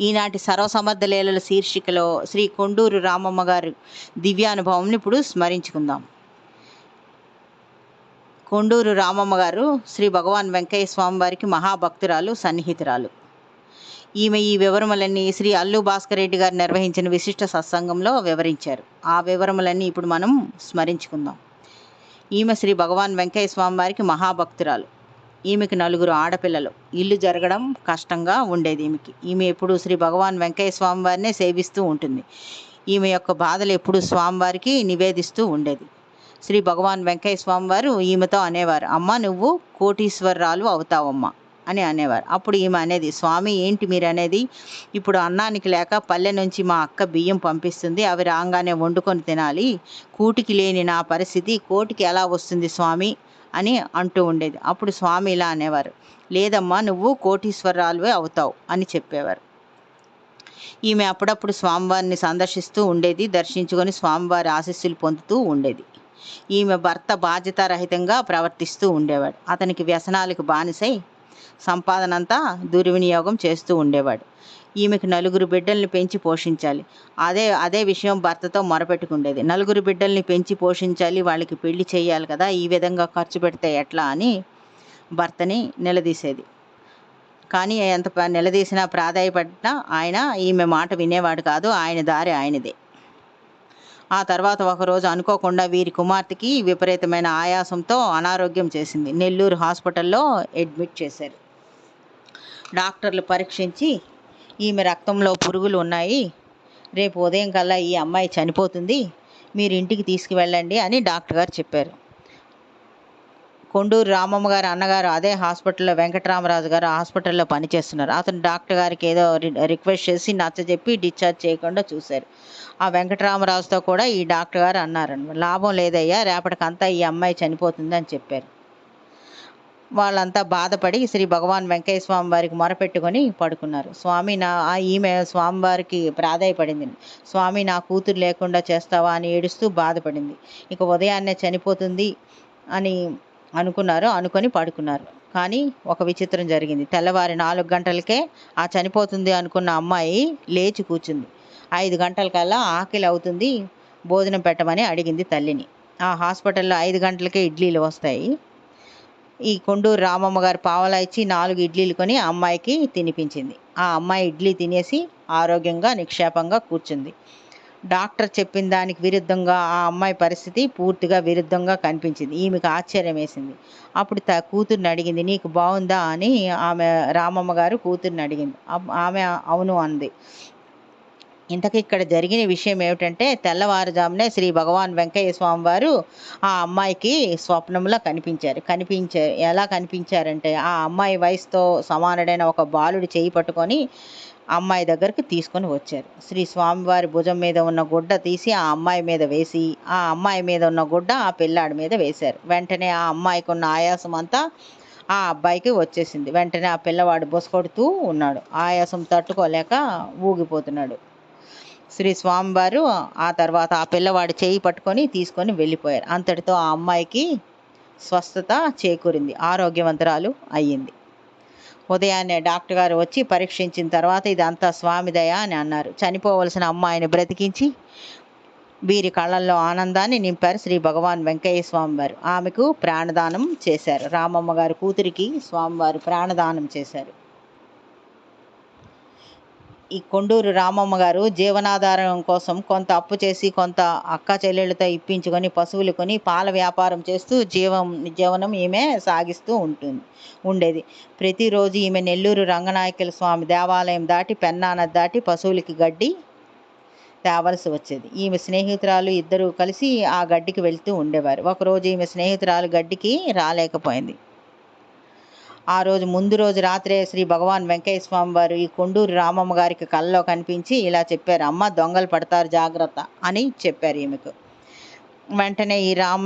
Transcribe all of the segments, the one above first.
ఈనాటి సర్వసమర్థ లీలల శీర్షికలో శ్రీ కొండూరు రామమ్మ గారు దివ్యానుభవంని ఇప్పుడు స్మరించుకుందాం. కొండూరు రామమ్మ గారు శ్రీ భగవాన్ వెంకయ్య స్వామి వారికి మహాభక్తురాలు సన్నిహితురాలు. ఈమె ఈ వివరములన్నీ శ్రీ అల్లు భాస్కర్ రెడ్డి గారు నిర్వహించిన విశిష్ట సత్సంగంలో వివరించారు. ఆ వివరములన్నీ ఇప్పుడు మనం స్మరించుకుందాం. ఈమె శ్రీ భగవాన్ వెంకయ్య స్వామి వారికి మహాభక్తురాలు. ఈమెకి నలుగురు ఆడపిల్లలు. ఇల్లు జరగడం కష్టంగా ఉండేది ఈమెకి. ఈమె ఎప్పుడు శ్రీ భగవాన్ వెంకయ్య స్వామి వారినే సేవిస్తూ ఉంటుంది. ఈమె యొక్క బాధలు ఎప్పుడు స్వామివారికి నివేదిస్తూ ఉండేది. శ్రీ భగవాన్ వెంకయ్య స్వామివారు ఈమెతో అనేవారు అమ్మ నువ్వు కోటీశ్వరరాలు అవుతావమ్మా అని అనేవారు. అప్పుడు ఈమె అనేది స్వామి ఏంటి మీరు అనేది ఇప్పుడు అన్నానికి లేక పల్లె నుంచి మా అక్క బియ్యం పంపిస్తుంది అవి రాగానే వండుకొని తినాలి. కూటికి లేని నా పరిస్థితి కోటికి ఎలా వస్తుంది స్వామి? అని అంటూ ఉండేది. అప్పుడు స్వామి ఇలా అనేవారు లేదమ్మా నువ్వు కోటీశ్వరాలువే అవుతావు అని చెప్పేవారు. ఈమె అప్పుడప్పుడు స్వామివారిని సందర్శిస్తూ ఉండేది దర్శించుకొని స్వామివారి ఆశీస్సులు పొందుతూ ఉండేది. ఈమె భర్త బాధ్యతారహితంగా ప్రవర్తిస్తూ ఉండేవాడు. అతనికి వ్యసనాలకు బానిసై సంపాదనంతా దుర్వినియోగం చేస్తూ ఉండేవాడు. ఈమెకు నలుగురు బిడ్డల్ని పెంచి పోషించాలి. అదే అదే విషయం భర్తతో మొరపెట్టుకుండేది. నలుగురు బిడ్డల్ని పెంచి పోషించాలి వాళ్ళకి పెళ్ళి చేయాలి కదా ఈ విధంగా ఖర్చు పెడితే ఎట్లా అని భర్తని నిలదీసేది. కానీ ఎంత నిలదీసినా ప్రాధాయపడినా ఆయన ఈమె మాట వినేవాడు కాదు ఆయన దారి ఆయనదే. ఆ తర్వాత ఒకరోజు అనుకోకుండా వీరి కుమార్తెకి విపరీతమైన ఆయాసంతో అనారోగ్యం చేసింది. నెల్లూరు హాస్పిటల్లో అడ్మిట్ చేశారు. డాక్టర్లు పరీక్షించి ఈమె రక్తంలో పురుగులు ఉన్నాయి. రేపు ఉదయం కల్లా ఈ అమ్మాయి చనిపోతుంది. మీరు ఇంటికి తీసుకువెళ్ళండి అని డాక్టర్ గారు చెప్పారు. కొండూరు రామమ్మ గారు అన్నగారు అదే హాస్పిటల్లో వెంకటరామరాజు గారు హాస్పిటల్లో పనిచేస్తున్నారు. అతను డాక్టర్ గారికి ఏదో రిక్వెస్ట్ చేసి నచ్చజెప్పి డిశ్చార్జ్ చేయకుండా చూశారు. ఆ వెంకటరామరాజుతో కూడా ఈ డాక్టర్ గారు అన్నారనమాట లాభం లేదయ్యా రేపటికంతా ఈ అమ్మాయి చనిపోతుంది అని చెప్పారు. వాళ్ళంతా బాధపడి శ్రీ భగవాన్ వెంకయ్య స్వామి వారికి మొరపెట్టుకొని పడుకున్నారు. స్వామి నా ఈమె స్వామివారికి ప్రాధాయపడింది. స్వామి నా కూతురు లేకుండా చేస్తావా అని ఏడుస్తూ బాధపడింది. ఇక ఉదయాన్నే చనిపోతుంది అని అనుకున్నారు అనుకొని పడుకున్నారు. కానీ ఒక విచిత్రం జరిగింది. తెల్లవారి నాలుగు గంటలకే ఆ చనిపోతుంది అనుకున్న అమ్మాయి లేచి కూర్చుంది. ఐదు గంటలకల్లా ఆకలి అవుతుంది భోజనం పెట్టమని అడిగింది తల్లిని. ఆ హాస్పిటల్లో ఐదు గంటలకే ఇడ్లీలు వస్తాయి. ఈ కొండూరు రామమ్మ గారు పావలా ఇచ్చి నాలుగు ఇడ్లీలు కొని అమ్మాయికి తినిపించింది. ఆ అమ్మాయి ఇడ్లీ తినేసి ఆరోగ్యంగా నిక్షేపంగా కూర్చుంది. డాక్టర్ చెప్పిన దానికి విరుద్ధంగా ఆ అమ్మాయి పరిస్థితి పూర్తిగా విరుద్ధంగా కనిపించింది. ఈమెకు ఆశ్చర్యం వేసింది. అప్పుడు త కూతుర్ని అడిగింది నీకు బాగుందా అని ఆమె రామమ్మ గారు కూతుర్ని అడిగింది. ఆమె అవును అంది. ఇంతకు ఇక్కడ జరిగిన విషయం ఏమిటంటే తెల్లవారుజామునే శ్రీ భగవాన్ వెంకయ్య స్వామి వారు ఆ అమ్మాయికి స్వప్నంలో కనిపించారు. కనిపించారు ఎలా కనిపించారంటే ఆ అమ్మాయి వయసుతో సమానుడైన ఒక బాలుడు చేయి పట్టుకొని అమ్మాయి దగ్గరికి తీసుకొని వచ్చారు. శ్రీ స్వామివారి భుజం మీద ఉన్న గుడ్డ తీసి ఆ అమ్మాయి మీద వేసి ఆ అమ్మాయి మీద ఉన్న గుడ్డ ఆ పిల్లాడి మీద వేశారు. వెంటనే ఆ అమ్మాయికి ఉన్న ఆయాసం అంతా ఆ అబ్బాయికి వచ్చేసింది. వెంటనే ఆ పిల్లవాడు బొసకొడుతూ ఉన్నాడు. ఆయాసం తట్టుకోలేక ఊగిపోతున్నాడు. శ్రీ స్వామివారు ఆ తర్వాత ఆ పిల్లవాడి చేయి పట్టుకొని తీసుకొని వెళ్ళిపోయారు. అంతటితో ఆ అమ్మాయికి స్వస్థత చేకూరింది ఆరోగ్యవంతరాలు అయ్యింది. ఉదయాన్నే డాక్టర్ గారు వచ్చి పరీక్షించిన తర్వాత ఇదంతా స్వామి దయ అని అన్నారు. చనిపోవలసిన అమ్మాయిని బ్రతికించి వీరి కళ్ళల్లో ఆనందాన్ని నింపారు శ్రీ భగవాన్ వెంకయ్య స్వామివారు. ఆమెకు ప్రాణదానం చేశారు. రామమ్మ గారు కూతురికి స్వామివారు ప్రాణదానం చేశారు. ఈ కొండూరు రామమ్మ గారు జీవనాధారం కోసం కొంత అప్పు చేసి కొంత అక్క చెల్లెళ్ళతో ఇప్పించుకొని పశువులు కొని పాల వ్యాపారం చేస్తూ జీవం జీవనం ఈమె సాగిస్తూ ఉంటుంది ఉండేది. ప్రతిరోజు ఈమె నెల్లూరు రంగనాయకుల స్వామి దేవాలయం దాటి పెన్నాన దాటి పశువులకి గడ్డి తేవలసి వచ్చేది. ఈమె స్నేహితురాలు ఇద్దరు కలిసి ఆ గడ్డికి వెళ్తూ ఉండేవారు. ఒకరోజు ఈమె స్నేహితురాలు గడ్డికి రాలేకపోయింది. ఆ రోజు ముందు రోజు రాత్రే శ్రీ భగవాన్ వెంకయ్య స్వామి వారు ఈ కొండూరు రామమ్మ గారికి కళ్ళలో కనిపించి ఇలా చెప్పారు అమ్మ దొంగలు పడతారు జాగ్రత్త అని చెప్పారు ఈమెకు. వెంటనే ఈ రామ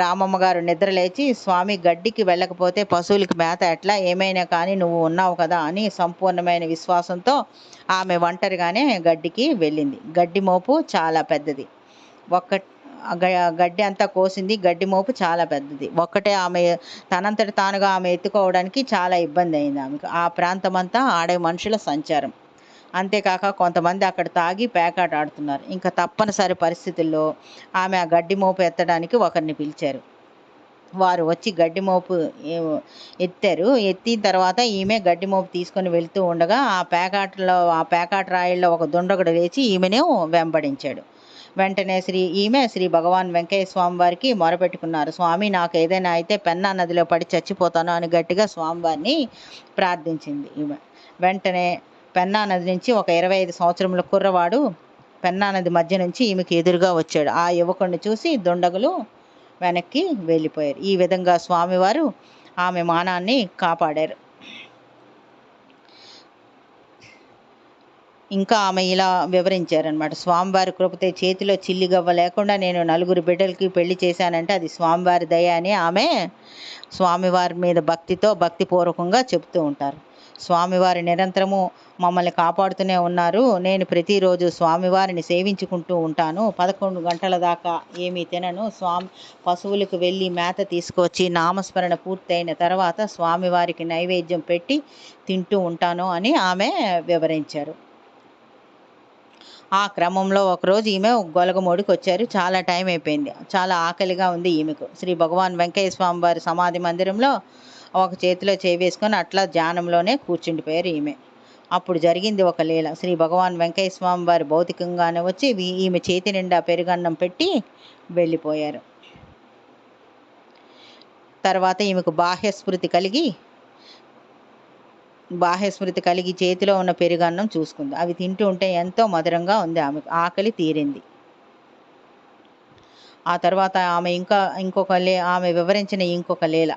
రామమ్మ గారు నిద్రలేచి స్వామి గడ్డికి వెళ్ళకపోతే పశువులకి మేత ఎట్లా? ఏమైనా కానీ నువ్వు ఉన్నావు కదా అని సంపూర్ణమైన విశ్వాసంతో ఆమె ఒంటరిగానే గడ్డికి వెళ్ళింది. గడ్డి మోపు చాలా పెద్దది. ఒక్క గడ్డి అంతా కోసింది. గడ్డి మోపు చాలా పెద్దది. ఒక్కటే ఆమె తనంతట తానుగా ఆమె ఎత్తుకోవడానికి చాలా ఇబ్బంది అయింది ఆమెకు. ఆ ప్రాంతం అంతా ఆడే మనుషుల సంచారం. అంతేకాక కొంతమంది అక్కడ తాగి పేకాట ఆడుతున్నారు. ఇంకా తప్పనిసరి పరిస్థితుల్లో ఆమె ఆ గడ్డి మోపు ఎత్తడానికి ఒకరిని పిలిచారు. వారు వచ్చి గడ్డి మోపు ఎత్తారు. ఎత్తిన తర్వాత ఈమె గడ్డి మోపు తీసుకొని వెళ్తూ ఉండగా ఆ పేకాటలో ఆ పేకాట రాయిల్లో ఒక దుండగుడు లేచి ఈమెనే వెంబడించాడు. వెంటనే శ్రీ ఈమె శ్రీ భగవాన్ వెంకయ్య స్వామి వారికి మొరపెట్టుకున్నారు. స్వామి నాకు ఏదైనా అయితే పెన్నా నదిలో పడి చచ్చిపోతాను అని గట్టిగా స్వామివారిని ప్రార్థించింది ఈమె. వెంటనే పెన్నా నది నుంచి ఒక ఇరవై ఐదు సంవత్సరముల కుర్రవాడు పెన్నా నది మధ్య నుంచి ఈమెకి ఎదురుగా వచ్చాడు. ఆ యువకుడిని చూసి దుండగులు వెనక్కి వెళ్ళిపోయారు. ఈ విధంగా స్వామివారు ఆమె మానాన్ని కాపాడారు. ఇంకా ఆమె ఇలా వివరించారనమాట స్వామివారి కృపతే చేతిలో చిల్లి గవ్వ లేకుండా నేను నలుగురు బిడ్డలకి పెళ్ళి చేశానంటే అది స్వామివారి దయ అని ఆమె స్వామివారి మీద భక్తితో భక్తిపూర్వకంగా చెప్తూ ఉంటారు. స్వామివారి నిరంతరము మమ్మల్ని కాపాడుతూనే ఉన్నారు. నేను ప్రతిరోజు స్వామివారిని సేవించుకుంటూ ఉంటాను. పదకొండు గంటల దాకా ఏమీ తినను. స్వామి పశువులకు వెళ్ళి మేత తీసుకొచ్చి నామస్మరణ పూర్తయిన తర్వాత స్వామివారికి నైవేద్యం పెట్టి తింటూ ఉంటాను అని ఆమె వివరించారు. ఆ క్రమంలో ఒకరోజు ఈమె గొలగమూడికి వచ్చారు చాలా టైం అయిపోయింది. చాలా ఆకలిగా ఉంది ఈమెకు. శ్రీ భగవాన్ వెంకయ్య స్వామి వారి సమాధి మందిరంలో ఒక చేతిలో చేయి వేసుకొని అట్లా ధ్యానంలోనే కూర్చుండిపోయారు ఈమె. అప్పుడు జరిగింది ఒక లీల. శ్రీ భగవాన్ వెంకయ్య స్వామి వారి భౌతికంగానే వచ్చి ఈమె చేతి నిండా పెరుగన్నం పెట్టి వెళ్ళిపోయారు. తర్వాత ఈమెకు బాహ్య స్మృతి కలిగి బాహ్య స్మృతి కలిగి చేతిలో ఉన్న పెరుగన్నం చూసుకుంది. అవి తింటూ ఉంటే ఎంతో మధురంగా ఉంది ఆమెకు ఆకలి తీరింది. ఆ తర్వాత ఆమె ఇంకా ఇంకొక లే ఆమె వివరించిన ఇంకొక లీల.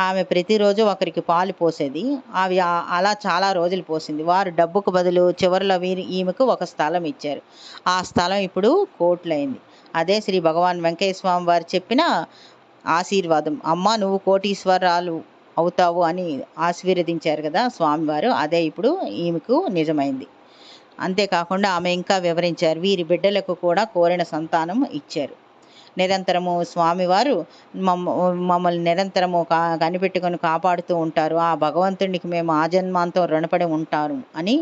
ఆమె ప్రతిరోజు ఒకరికి పాలు పోసేది. అవి అలా చాలా రోజులు పోసింది. వారు డబ్బుకు బదులు చివరిలో వీరి ఈమెకు ఒక స్థలం ఇచ్చారు. ఆ స్థలం ఇప్పుడు కోట్లయింది అదే శ్రీ భగవాన్ వెంకయ్య స్వామి వారు చెప్పిన ఆశీర్వాదం. అమ్మ నువ్వు కోటీశ్వరాలు అవుతావు అని ఆశీర్వదించారు కదా స్వామివారు అదే ఇప్పుడు ఈమెకు నిజమైంది. అంతేకాకుండా ఆమె ఇంకా వివరించారు వీరి బిడ్డలకు కూడా కోరిన సంతానం ఇచ్చారు. నిరంతరము స్వామివారు మమ్మ మమ్మల్ని నిరంతరము కా కనిపెట్టుకొని కాపాడుతూ ఉంటారు ఆ భగవంతునికి మేము ఆజన్మాంతం రుణపడి ఉంటారు అని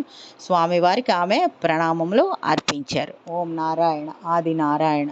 స్వామివారికి ఆమె ప్రణామములు అర్పించారు. ఓం నారాయణ ఆది నారాయణ.